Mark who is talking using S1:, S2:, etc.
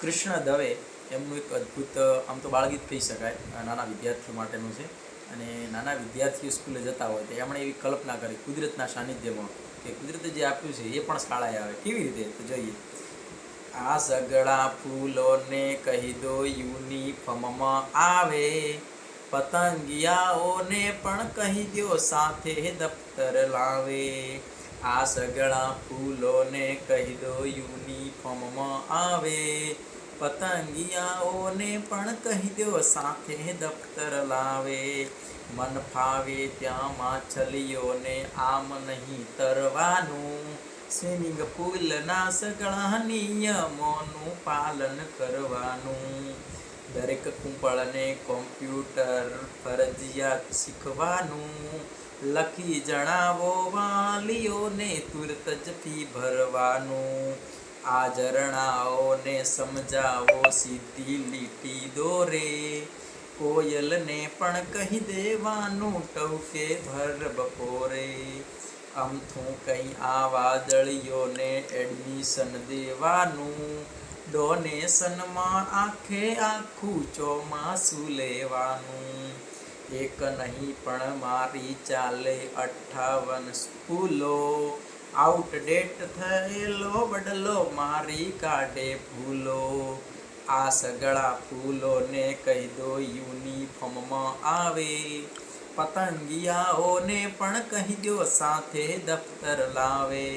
S1: કૃષ્ણ દવે એમનું એક અદ્ભુત, આમ તો બાળગીત કહી શકાય નાના વિદ્યાર્થીઓ માટેનું છે. અને નાના વિદ્યાર્થીઓ સ્કૂલે જતા હોય તો એમણે એવી કલ્પના કરી, કુદરતના સાનિધ્યમાં, કે કુદરતે જે આપ્યું છે એ પણ શાળાએ આવે. કેવી રીતે? તો જોઈએ. આ સગળા ફૂલોને કહી દો યુનિફોર્મમાં આવે, પતંગિયાઓને પણ કહી દો સાથે દફતર લાવે. આ સગળા ફૂલોને કહી દો યુનિફોર્મમાં આવે. પતંગિયાઓને પણ કહી દો સાથે દફતર લાવે. મન ફાવે ત્યાં માછલીઓને આમ નહીં તરવાનું. સ્વિમિંગ પુલના સગળા નિયમોનું પાલન કરવાનું. દરેક કુંપળને કોમ્પ્યુટર ફરજિયાત શીખવાનું. લખી જણાવો વાલીઓને તુરત જ ફી ભરવાનું. આ ઝરણાઓને સમજાવો સીધી લીટી દોરે. કોયલને પણ કહી દેવાનું ટવકે ભર બપોરે. અમથું કંઈ આ વાદળીઓને એડમિશન દેવાનું. ડોનેશનમાં આખે આખું ચોમાસું લેવાનું. એક નહીં પણ મારી ચાલે અઠ્ઠાવન સ્કૂલો. આઉટડેટ થયેલો બદલો મારી કાઢે ફૂલો આ સગળા ફૂલોને કહી દો યુનિફોર્મમાં આવે. પતંગિયાઓને પણ કહી દો સાથે દફતર લાવે.